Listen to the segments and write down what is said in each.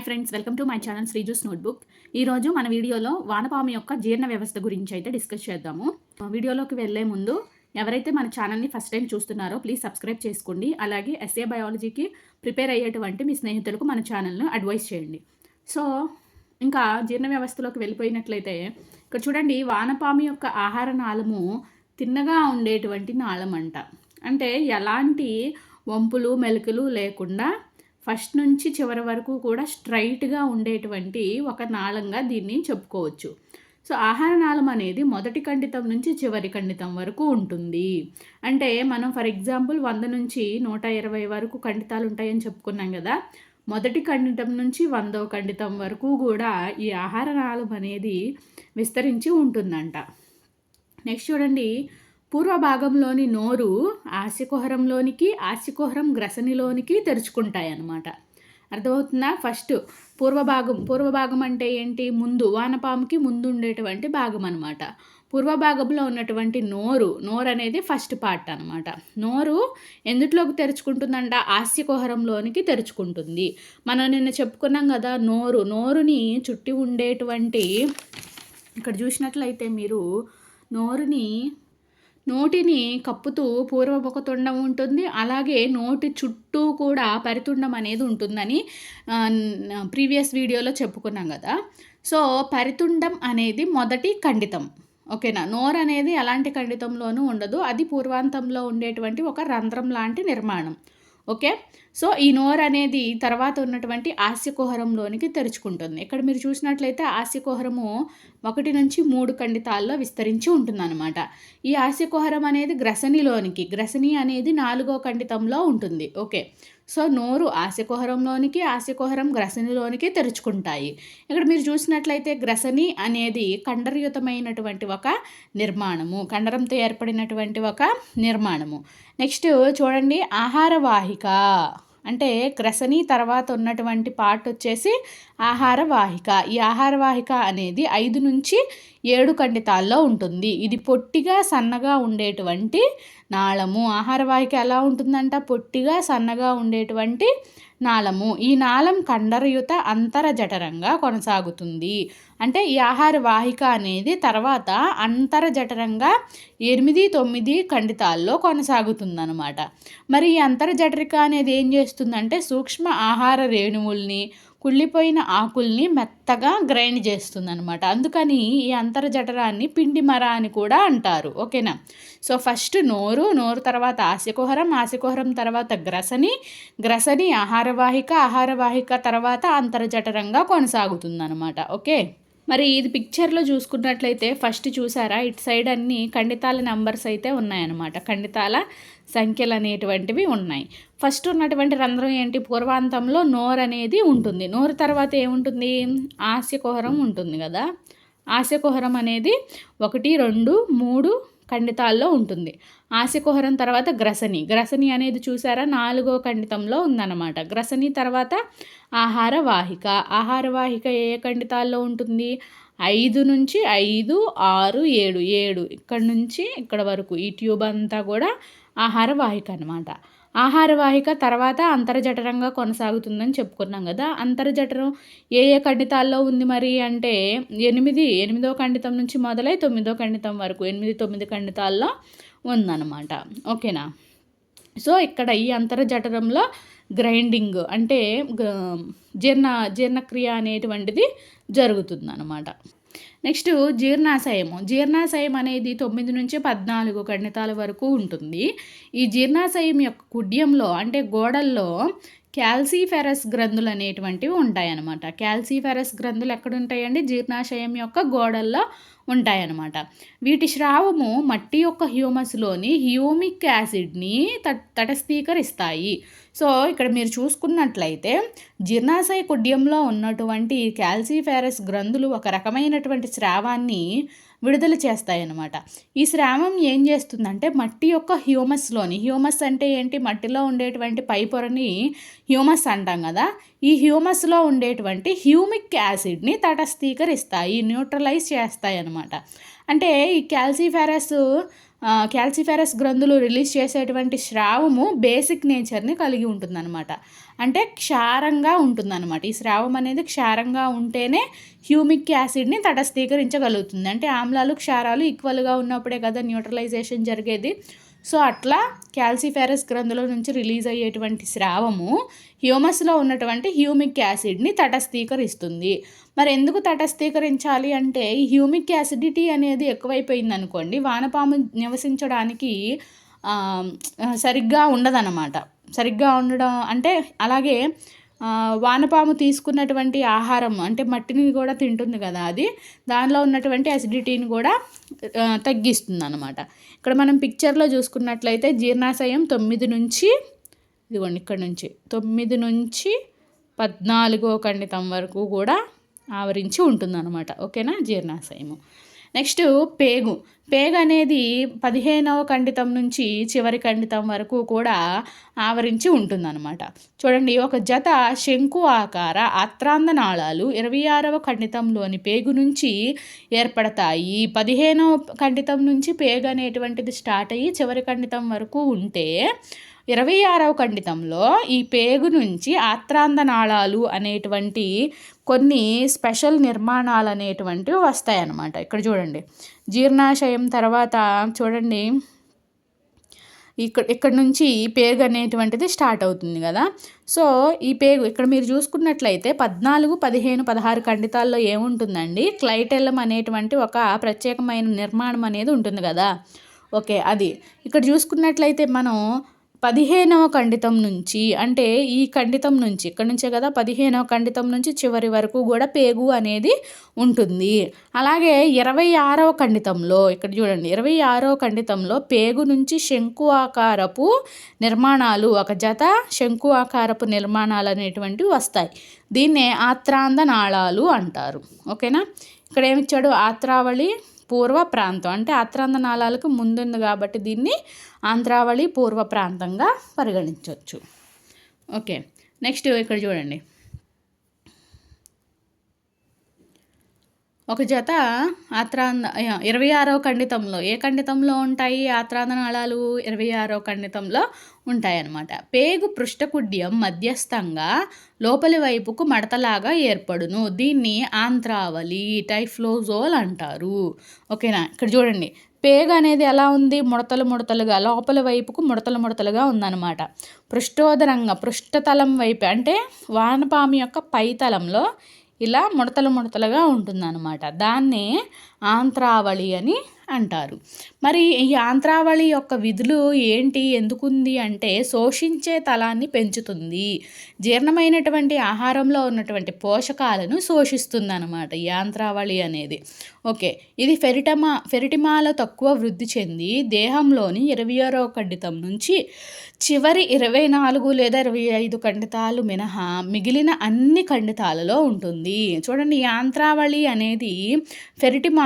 Hi friends welcome to my channel శ్రీజూస్ notebook. ఈరోజు మన వీడియోలో వానపాము యొక్క జీర్ణ వ్యవస్థ గురించి అయితే డిస్కస్ చేద్దాము. వీడియోలోకి వెళ్ళే ముందు ఎవరైతే మన ఛానల్ని ఫస్ట్ టైం చూస్తున్నారో ప్లీజ్ సబ్స్క్రైబ్ చేసుకోండి. అలాగే ఎస్ఏ బయాలజీకి ప్రిపేర్ అయ్యేటువంటి మీ స్నేహితులకు మన ఛానల్ను అడ్వైస్ చేయండి. సో ఇంకా జీర్ణ వ్యవస్థలోకి వెళ్ళిపోయినట్లయితే ఇక్కడ చూడండి వానపాము యొక్క ఆహార నాళము తిన్నగా ఉండేటువంటి నాళం అంట అంటే ఎలాంటి వంపులు మెలుకలు లేకుండా ఫస్ట్ నుంచి చివరి వరకు కూడా స్ట్రైట్గా ఉండేటువంటి ఒక నాళంగా దీన్ని చెప్పుకోవచ్చు. సో ఆహార నాళం అనేది మొదటి ఖండితం నుంచి చివరి ఖండితం వరకు ఉంటుంది. అంటే మనం ఫర్ ఎగ్జాంపుల్ వంద నుంచి నూట ఇరవై వరకు ఖండితాలు ఉంటాయని చెప్పుకున్నాం కదా మొదటి ఖండితం నుంచి వందో ఖండితం వరకు కూడా ఈ ఆహార నాళం అనేది విస్తరించి ఉంటుందంట. నెక్స్ట్ చూడండి పూర్వ భాగంలోని నోరు ఆశికుహరంలోనికి ఆశికుహరం గ్రసనిలోనికి తెరుచుకుంటాయి అన్నమాట అర్థమవుతుందా? ఫస్ట్ పూర్వభాగం. పూర్వభాగం అంటే ఏంటి? ముందు వానపాముకి ముందు ఉండేటువంటి భాగం అనమాట పూర్వభాగంలో ఉన్నటువంటి నోరు నోరు అనేది ఫస్ట్ పార్ట్ అనమాట నోరు ఎందుట్లోకి తెరుచుకుంటుందంట? ఆస్యకుహరంలోనికి తెరుచుకుంటుంది. మనం నిన్న చెప్పుకున్నాం కదా నోరు. నోరుని చుట్టి ఉండేటువంటి ఇక్కడ చూసినట్లయితే మీరు నోరుని నోటిని కప్పుతూ పూర్వముఖ తుండం ఉంటుంది. అలాగే నోటి చుట్టూ కూడా పరితుండం అనేది ఉంటుందని ప్రీవియస్ వీడియోలో చెప్పుకున్నాం కదా. సో పరితుండం అనేది మొదటి ఖండితం. ఓకేనా? నోరు అనేది ఎలాంటి ఖండితంలోనూ ఉండదు. అది పూర్వాంతంలో ఉండేటువంటి ఒక రంధ్రం లాంటి నిర్మాణం. ఓకే? సో ఈ నోర్ అనేది తర్వాత ఉన్నటువంటి ఆస్యకుహరంలోనికి తెరుచుకుంటుంది. ఇక్కడ మీరు చూసినట్లయితే ఆస్యకుహరము ఒకటి నుంచి మూడు ఖండితాల్లో విస్తరించి ఉంటుందన్నమాట. ఈ ఆస్యకుహరం అనేది గ్రసనిలోనికి గ్రసని అనేది నాలుగో ఖండితంలో ఉంటుంది. ఓకే. సో నోరు ఆశకుహరంలోనికి ఆశకుహరం గ్రసనిలోనికి తెరుచుకుంటాయి. ఇక్కడ మీరు చూసినట్లయితే గ్రసని అనేది కండరయుతమైనటువంటి ఒక నిర్మాణము కండరంతో ఏర్పడినటువంటి ఒక నిర్మాణము. నెక్స్ట్ చూడండి ఆహార వాహిక అంటే క్రసని తర్వాత ఉన్నటువంటి పార్ట్ వచ్చేసి ఆహార వాహిక ఈ ఆహార వాహిక అనేది ఐదు నుంచి ఏడు ఖండితాల్లో ఉంటుంది. ఇది పొట్టిగా సన్నగా ఉండేటువంటి నాళము. ఆహార వాహిక ఎలా ఉంటుందంట? పొట్టిగా సన్నగా ఉండేటువంటి నాళము. ఈ నాళం కండరయుత అంతర జఠరంగా కొనసాగుతుంది. అంటే ఈ ఆహార వాహిక అనేది తర్వాత అంతర జఠరంగా ఎనిమిది తొమ్మిది ఖండితాల్లో కొనసాగుతుందన్నమాట. మరి ఈ అంతర జఠరిక అనేది ఏం చేస్తుందంటే సూక్ష్మ ఆహార రేణువుల్ని కుళ్ళిపోయిన ఆకుల్ని మెత్తగా గ్రైండ్ చేస్తుంది అనమాట అందుకని ఈ అంతర్జఠరాన్ని పిండి మర అని కూడా అంటారు. ఓకేనా? సో ఫస్ట్ నోరు నోరు తర్వాత ఆశకుహరం ఆశకుహరం తర్వాత గ్రసని గ్రసని ఆహారవాహిక ఆహారవాహిక తర్వాత అంతర్జఠరంగా కొనసాగుతుందనమాట ఓకే? మరి ఇది పిక్చర్లో చూసుకున్నట్లయితే ఫస్ట్ చూసారా? ఇటు సైడ్ అన్ని ఖండితాల నెంబర్స్ అయితే ఉన్నాయన్నమాట. ఖండితాల సంఖ్యలు అనేటువంటివి ఉన్నాయి. ఫస్ట్ ఉన్నటువంటి రంధ్రం ఏంటి? పూర్వాంతంలో నోరు అనేది ఉంటుంది. నోరు తర్వాత ఏముంటుంది? ఆస్యకుహరం ఉంటుంది కదా. ఆస్యకుహరం అనేది ఒకటి రెండు మూడు ఖండితాల్లో ఉంటుంది. ఆశకుహరం తర్వాత గ్రసని. గ్రసని అనేది చూసారా? నాలుగో ఖండితంలో ఉందన్నమాట. గ్రసని తర్వాత ఆహార వాహిక. ఆహార వాహిక ఏ ఖండితాల్లో ఉంటుంది? ఐదు నుంచి ఐదు ఆరు ఏడు. ఏడు. ఇక్కడ నుంచి ఇక్కడ వరకు. ఈ ట్యూబ్ అంతా కూడా ఆహార వాహిక అనమాట ఆహారవాహిక తర్వాత అంతర్జఠరంగా కొనసాగుతుందని చెప్పుకున్నాం కదా. అంతర్జఠరం ఏ ఏ ఖండితాల్లో ఉంది మరి అంటే ఎనిమిది ఎనిమిదో ఖండితం నుంచి మొదలై తొమ్మిదో ఖండితం వరకు ఎనిమిది తొమ్మిది ఖండితాల్లో ఉందన్నమాట. ఓకేనా? సో ఇక్కడ ఈ అంతర్జఠరంలో గ్రైండింగ్ అంటే జీర్ణ జీర్ణక్రియ అనేటువంటిది జరుగుతుందన్నమాట. నెక్స్ట్ జీర్ణాశయము. జీర్ణాశయం అనేది తొమ్మిది నుంచి పద్నాలుగు కణితాల వరకు ఉంటుంది. ఈ జీర్ణాశయం యొక్క కుడ్యంలో అంటే గోడల్లో క్యాల్సిఫెరస్ గ్రంథులు అనేటువంటివి ఉంటాయన్నమాట. క్యాల్సిఫెరస్ గ్రంథులు ఎక్కడుంటాయండి? జీర్ణాశయం యొక్క గోడల్లో ఉంటాయన్నమాట. వీటి స్రావము మట్టి యొక్క హ్యూమస్లోని హ్యూమిక్ యాసిడ్ని తటస్థీకరిస్తాయి. సో ఇక్కడ మీరు చూసుకున్నట్లయితే జీర్ణాశయ కుడ్యంలో ఉన్నటువంటి క్యాల్సిఫెరస్ గ్రంథులు ఒక రకమైనటువంటి స్రావాన్ని విడుదల చేస్తాయన్నమాట. ఈ స్రావం ఏం చేస్తుందంటే మట్టి యొక్క హ్యూమస్లోని హ్యూమస్ అంటే ఏంటి? మట్టిలో ఉండేటువంటి పై పొరని హ్యూమస్ అంటాం కదా. ఈ హ్యూమస్లో ఉండేటువంటి హ్యూమిక్ యాసిడ్ని తటస్థీకరిస్తాయి న్యూట్రలైజ్ చేస్తాయి అనమాట అంటే ఈ క్యాల్సిఫెరస్ క్యాల్సిఫెరస్ గ్రంథులు రిలీజ్ చేసేటువంటి స్రావము బేసిక్ నేచర్ని కలిగి ఉంటుందన్నమాట. అంటే క్షారంగా ఉంటుందన్నమాట. ఈ స్రావం అనేది క్షారంగా ఉంటేనే హ్యూమిక్ యాసిడ్ని తటస్థీకరించగలుగుతుంది. అంటే ఆమ్లాలు క్షారాలు ఈక్వల్గా ఉన్నప్పుడే కదా న్యూట్రలైజేషన్ జరిగేది. సో అట్లా క్యాల్సిఫెరస్ గ్రంథుల నుంచి రిలీజ్ అయ్యేటువంటి స్రావము హ్యూమస్లో ఉన్నటువంటి హ్యూమిక్ యాసిడ్ని తటస్థీకరిస్తుంది. మరి ఎందుకు తటస్థీకరించాలి అంటే ఈ హ్యూమిక్ యాసిడిటీ అనేది ఎక్కువైపోయింది అనుకోండి వానపాము నివసించడానికి సరిగ్గా ఉండదన్నమాట. సరిగ్గా ఉండడం అంటే అలాగే వానపాము తీసుకున్నటువంటి ఆహారం అంటే మట్టిని కూడా తింటుంది కదా అది దానిలో ఉన్నటువంటి అసిడిటీని కూడా తగ్గిస్తుంది అనమాట ఇక్కడ మనం పిక్చర్లో చూసుకున్నట్లయితే జీర్ణాశయం తొమ్మిది నుంచి ఇదిగోండి ఇక్కడ నుంచి తొమ్మిది నుంచి పద్నాలుగో ఖండితం వరకు కూడా ఆవరించి ఉంటుందన్నమాట. ఓకేనా? జీర్ణాశయము. నెక్స్ట్ పేగు. పేగ అనేది పదిహేనవ ఖండితం నుంచి చివరి ఖండితం వరకు కూడా ఆవరించి ఉంటుందన్నమాట. చూడండి ఒక జత శంకు ఆకార అత్రాంధనాళాలు ఇరవై ఆరవ ఖండితంలోని పేగు నుంచి ఏర్పడతాయి. పదిహేనవ ఖండితం నుంచి పేగు అనేటువంటిది స్టార్ట్ అయ్యి చివరి ఖండితం వరకు ఉంటే ఇరవై ఆరవ ఖండితంలో ఈ పేగు నుంచి ఆత్రాంధనాళాలు అనేటువంటి కొన్ని స్పెషల్ నిర్మాణాలు అనేటువంటివి వస్తాయి అన్నమాట ఇక్కడ చూడండి జీర్ణాశయం తర్వాత చూడండి. ఇక్కడ ఇక్కడ నుంచి పేగు అనేటువంటిది స్టార్ట్ అవుతుంది కదా. సో ఈ పేగు ఇక్కడ మీరు చూసుకున్నట్లయితే పద్నాలుగు పదిహేను పదహారు ఖండితాల్లో ఏముంటుందండి? క్లైటెల్లం అనేటువంటి ఒక ప్రత్యేకమైన నిర్మాణం అనేది ఉంటుంది కదా. ఓకే అది. ఇక్కడ చూసుకున్నట్లయితే మనం పదిహేనవ ఖండితం నుంచి అంటే ఈ ఖండితం నుంచి ఇక్కడ నుంచే కదా పదిహేనవ ఖండితం నుంచి చివరి వరకు కూడా పేగు అనేది ఉంటుంది. అలాగే ఇరవై ఆరవ ఖండితంలో ఇక్కడ చూడండి ఇరవై ఆరవ ఖండితంలో పేగు నుంచి శంకు ఆకారపు నిర్మాణాలు ఒక జత శంకు ఆకారపు నిర్మాణాలు అనేటువంటివి వస్తాయి. దీన్నే ఆత్రాంద నాళాలు అంటారు. ఓకేనా? ఇక్కడ ఏమిచ్చాడు? ఆత్రావళి పూర్వ ప్రాంతం. అంటే ఆత్రాంద నాళాలకు ముందుంది కాబట్టి దీన్ని ఆంధ్రావళి పూర్వ ప్రాంతంగా పరిగణించవచ్చు. ఓకే నెక్స్ట్ ఇక్కడ చూడండి. ఒక జత ఆత్రాంద ఇరవై ఆరో ఖండితంలో ఏ ఖండితంలో ఉంటాయి ఆత్రాంధనాళాలు ఇరవై ఆరో ఖండితంలో ఉంటాయన్నమాట. పేగు పృష్ఠకుడ్యం మధ్యస్థంగా లోపలి వైపుకు మడతలాగా ఏర్పడును. దీన్ని ఆంత్రావలి టైఫ్లోజోల్ అంటారు. ఓకేనా? ఇక్కడ చూడండి. పేగు అనేది ఎలా ఉంది? ముడతలు ముడతలుగా లోపల వైపుకు ముడతలు ముడతలుగా ఉందన్నమాట. పృష్ఠోదరంగా పృష్ఠతలం వైపు అంటే వానపామి యొక్క పైతలంలో ఇలా ముడతలు ముడతలుగా ఉంటుందన్నమాట. దాన్నే ఆంత్రావళి అని అంటారు. మరి ఈ ఆంత్రావళి యొక్క విధులు ఏంటి? ఎందుకుంది అంటే శోషించే తలాన్ని పెంచుతుంది. జీర్ణమైనటువంటి ఆహారంలో ఉన్నటువంటి పోషకాలను శోషిస్తుంది అనమాట ఈ ఆంత్రావళి అనేది. ఓకే ఇది ఫెరిటమా ఫెరిటిమాల తక్కువ వృద్ధి చెంది దేహంలోని ఇరవై ఆరో ఖండితం నుంచి చివరి ఇరవై నాలుగు లేదా ఇరవై ఐదు ఖండితాలు మినహా మిగిలిన అన్ని ఖండితాలలో ఉంటుంది. చూడండి యాంత్రావళి అనేది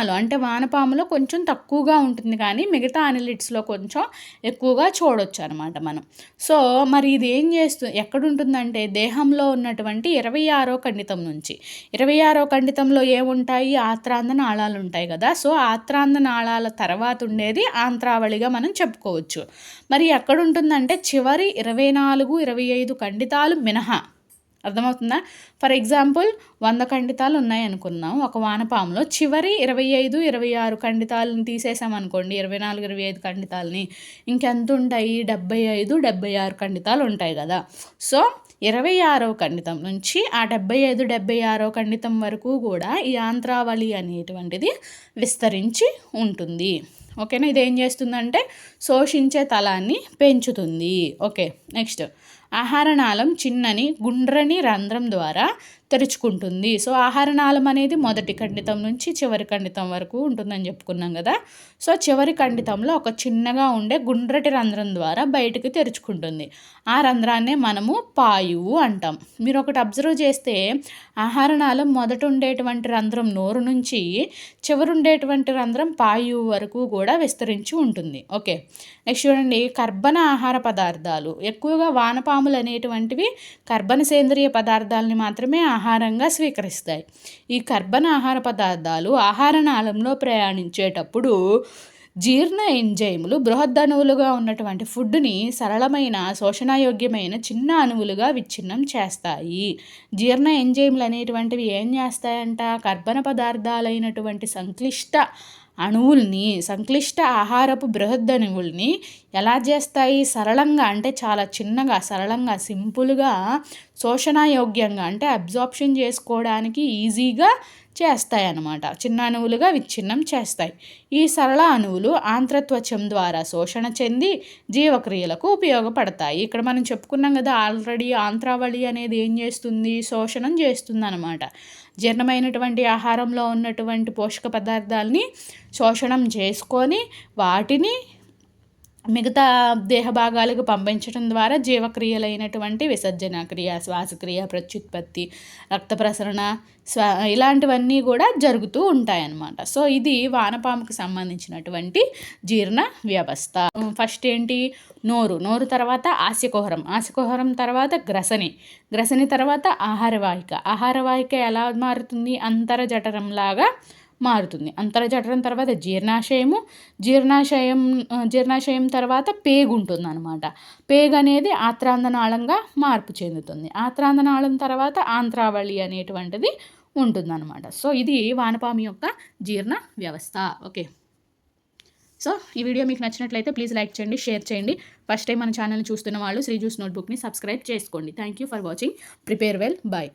వానపాములు. అంటే వానపాములో కొంచెం తక్కువగా ఉంటుంది కానీ మిగతా అనిలిట్స్లో కొంచెం ఎక్కువగా చూడొచ్చు అనమాట మనం. సో మరి ఇది ఏం చేస్తుంది ఎక్కడుంటుందంటే దేహంలో ఉన్నటువంటి ఇరవై ఆరో ఖండితం నుంచి. ఇరవై ఆరో ఖండితంలో ఏముంటాయి? ఆత్రాంధ నాళాలు ఉంటాయి కదా. సో ఆత్రాంధ నాళాల తర్వాత ఉండేది ఆంత్రావళిగా మనం చెప్పుకోవచ్చు. మరి ఎక్కడుంటుందంటే చివరి ఇరవై నాలుగు ఇరవై ఐదు ఖండితాలు మినహా. అర్థమవుతుందా? ఫర్ ఎగ్జాంపుల్ వంద ఖండితాలు ఉన్నాయి అనుకున్నాం ఒక వానపాములో చివరి ఇరవై ఐదు ఇరవై ఆరు ఖండితాలను తీసేసామనుకోండి ఇరవై నాలుగు ఇరవై ఐదు ఖండితాలని. ఇంకెంత ఉంటాయి డెబ్బై ఐదు డెబ్బై ఆరు ఖండితాలు ఉంటాయి కదా. సో ఇరవై ఆరో ఖండితం నుంచి ఆ డెబ్బై ఐదు డెబ్బై ఆరో ఖండితం వరకు కూడా ఈ ఆంధ్రావళి అనేటువంటిది విస్తరించి ఉంటుంది. ఓకేనా? ఇది ఏం చేస్తుందంటే శోషించే తలాన్ని పెంచుతుంది. Okay next. ఆహారనాళం చిన్నని గుండ్రని రంధ్రం ద్వారా తెరుచుకుంటుంది. సో ఆహారనాళం అనేది మొదటి ఖండితం నుంచి చివరి ఖండితం వరకు ఉంటుందని చెప్పుకున్నాం కదా. సో చివరి ఖండితంలో ఒక చిన్నగా ఉండే గుండ్రటి రంధ్రం ద్వారా బయటకు తెరుచుకుంటుంది. ఆ రంధ్రాన్నే మనము పాయువు అంటాం. మీరు ఒకటి అబ్జర్వ్ చేస్తే ఆహారనాళం మొదట ఉండేటువంటి రంధ్రం నోరు నుంచి చివరి ఉండేటువంటి రంధ్రం పాయువు వరకు కూడా విస్తరించి ఉంటుంది. ఓకే. నెక్స్ట్ చూడండి. కర్బన ఆహార పదార్థాలు. ఎక్కువగా వానపాములు అనేటువంటివి కర్బన సేంద్రియ పదార్థాలని మాత్రమే ఆహారంగా స్వీకరిస్తాయి. ఈ కర్బన ఆహార పదార్థాలు ఆహార నాళంలో ప్రయాణించేటప్పుడు జీర్ణ ఎంజైములు బృహద్దణువులుగా ఉన్నటువంటి ఫుడ్ని సరళమైన శోషణయోగ్యమైన చిన్న అణువులుగా విచ్ఛిన్నం చేస్తాయి. జీర్ణ ఎంజైములు అనేటువంటివి ఏం చేస్తాయంట? కర్బన పదార్థాలైనటువంటి సంక్లిష్ట అణువుల్ని సంక్లిష్ట ఆహారపు బృహద్దణువుల్ని ఎలా చేస్తాయి? సరళంగా అంటే చాలా చిన్నగా సరళంగా సింపుల్గా శోషణయోగ్యంగా అంటే అబ్జార్ప్షన్ చేసుకోవడానికి ఈజీగా చేస్తాయి అన్నమాట చిన్న అణువులుగా విచ్ఛిన్నం చేస్తాయి. ఈ సరళ అణువులు ఆంత్రత్వచం ద్వారా శోషణ చెంది జీవక్రియలకు ఉపయోగపడతాయి. ఇక్కడ మనం చెప్పుకున్నాం కదా ఆల్రెడీ ఆంత్రావళి అనేది ఏం చేస్తుంది? శోషణం చేస్తుంది అనమాట జీర్ణమైనటువంటి ఆహారంలో ఉన్నటువంటి పోషక పదార్థాలని శోషణం చేసుకొని వాటిని మిగతా దేహ భాగాలకు పంపించడం ద్వారా జీవక్రియలైనటువంటి విసర్జన క్రియ శ్వాసక్రియ ప్రత్యుత్పత్తి రక్త ప్రసరణ స్వ ఇలాంటివన్నీ కూడా జరుగుతూ ఉంటాయన్నమాట. సో ఇది వానపాముకు సంబంధించినటువంటి జీర్ణ వ్యవస్థ. ఫస్ట్ ఏంటి? నోరు. నోరు తర్వాత ఆశకుహరం ఆశకుహరం తర్వాత గ్రసని. గ్రసని తర్వాత ఆహారవాహిక. ఆహారవాహిక ఎలా మారుతుంది? అంతరజఠరంలాగా మారుతుంది. అంతర్జఠరం తర్వాత జీర్ణాశయము జీర్ణాశయం జీర్ణాశయం తర్వాత పేగు ఉంటుంది అనమాట పేగు అనేది ఆత్రాంధనాళంగా మార్పు చెందుతుంది. ఆత్రాంధనాళం తర్వాత ఆంత్రావళి అనేటువంటిది ఉంటుందన్నమాట. సో ఇది వానపామి యొక్క జీర్ణ వ్యవస్థ. ఓకే. సో ఈ వీడియో మీకు నచ్చినట్లయితే ప్లీజ్ లైక్ చేయండి షేర్ చేయండి. ఫస్ట్ టైం మన ఛానల్ని చూస్తున్న వాళ్ళు శ్రీ జ్యూస్ నోట్బుక్ని సబ్స్క్రైబ్ చేసుకోండి. Thank you for watching. Prepare well. Bye